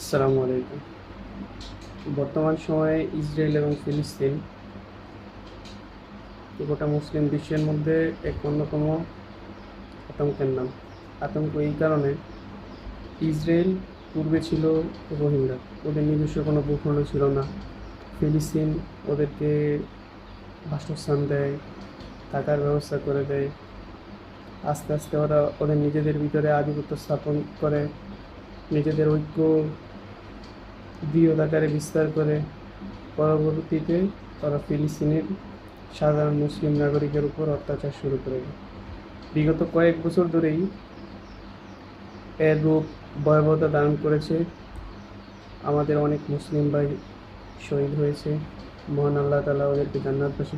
আসসালামু আলাইকুম। বর্তমান সময়ে ইসরায়েল এবং ফিলিস্তিন গোটা মুসলিম বিশ্বের মধ্যে এক অন্যতম আতঙ্কের নাম। আতঙ্ক এই কারণে ইসরায়েল পূর্বে ছিল রোহিঙ্গা। ওদের নিজস্ব কোনো ভূখণ্ড ছিল না। ফিলিস্তিন ওদেরকে বাসস্থান দেয়, থাকার ব্যবস্থা করে দেয়। আস্তে আস্তে ওরা ওদের নিজেদের ভিতরে আধিপত্য স্থাপন করে, নিজেদের ঐক্য বৃহৎ আকারে বিস্তার করে। পরবর্তীতে তারা ফিলিস্তিনের সাধারণ মুসলিম নাগরিকের উপর অত্যাচার শুরু করে। বিগত কয়েক বছর ধরেই এর রূপ ভয়াবহতা ধারণ করেছে। আমাদের অনেক মুসলিম ভাই শহীদ হয়েছে। মহান আল্লাহ তালা ওদেরকে জান্নাত জান্নাতবাসী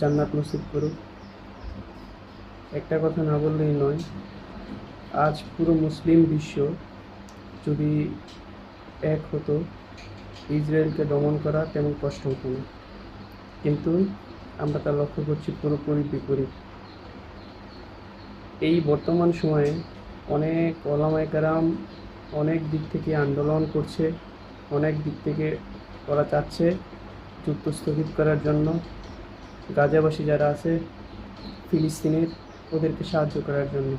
জান্নাত নসিব করুক। একটা কথা না বললেই নয়, আজ পুরো মুসলিম বিশ্ব যদি এক হতো। ইসরায়েলকে দমন করা তেমন কষ্ট হতো না কিন্তু আমরা তা লক্ষ্য করছি পুরোপুরি বিপরীত। এই বর্তমান সময়ে অনেক ওলামায়ে কেরাম অনেক দিক থেকে আন্দোলন করছে, অনেক দিক থেকে ওরা চাচ্ছে যুদ্ধ স্থগিত করার জন্য। গাজাবাসী যারা আছে, ফিলিস্তিনের, ওদেরকে সাহায্য করার জন্য।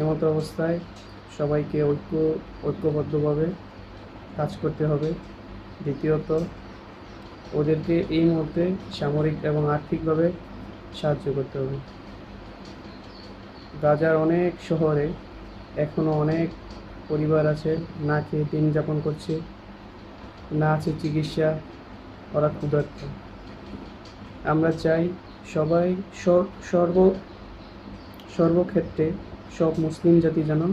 এমতো অবস্থায় সবাইকে ঐক্য, ঐক্যবদ্ধভাবে কাজ করতে হবে। দ্বিতীয়ত, ওদেরকে এই মুহূর্তে সামরিক এবং আর্থিকভাবে সাহায্য করতে হবে। গাজার অনেক শহরে এখনও অনেক পরিবার আছে, না খেয়ে দিন যাপন করছে, না আছে চিকিৎসা ওরা ক্ষুধার্ত। আমরা চাই সবাই সর- সর্ব, সর্বক্ষেত্রে সব মুসলিম জাতি যেন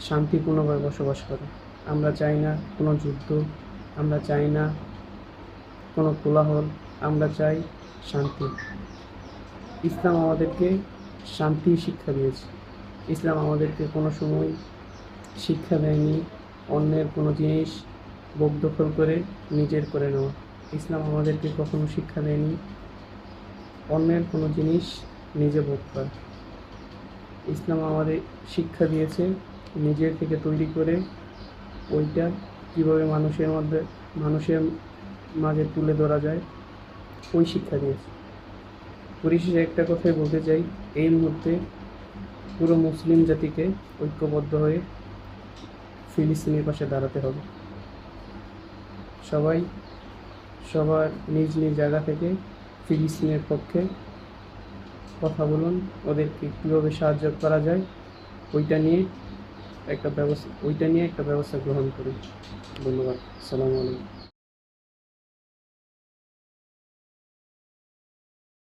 শান্তিপূর্ণভাবে বসবাস করে। আমরা চাই না কোনো যুদ্ধ, আমরা চাই না কোনো কোলাহল, আমরা চাই শান্তি। ইসলাম আমাদেরকে শান্তি শিক্ষা দিয়েছে। ইসলাম আমাদেরকে কোনো সময় শিক্ষা দেয়নি, অন্যের কোনো জিনিস বোক দখল করে নিজের করে নেওয়া। ইসলাম আমাদেরকে কখনো শিক্ষা দেয়নি, অন্যের কোনো জিনিস নিজে ভোগ করা। ইসলাম আমাদের শিক্ষা দিয়েছে নিজের থেকে তৈরি করে ওইটা কীভাবে মানুষের মধ্যে, মানুষের মাঝে তুলে ধরা যায়, ওই শিক্ষা দিয়েছে। পরিশেষে একটা কথাই বলতে চাই, এই মুহূর্তে পুরো মুসলিম জাতিকে ঐক্যবদ্ধ হয়ে ফিলিস্তিনের পাশে দাঁড়াতে হবে। সবাই সবার নিজ নিজ জায়গা থেকে ফিলিস্তিনের পক্ষে কথা বলুন, ওদেরকে কীভাবে সাহায্য করা যায়, ওইটা নিয়ে একটা ব্যবস্থা ওইটা নিয়ে একটা ব্যবস্থা গ্রহণ করি। ধন্যবাদ। সালামু আলাইকুম।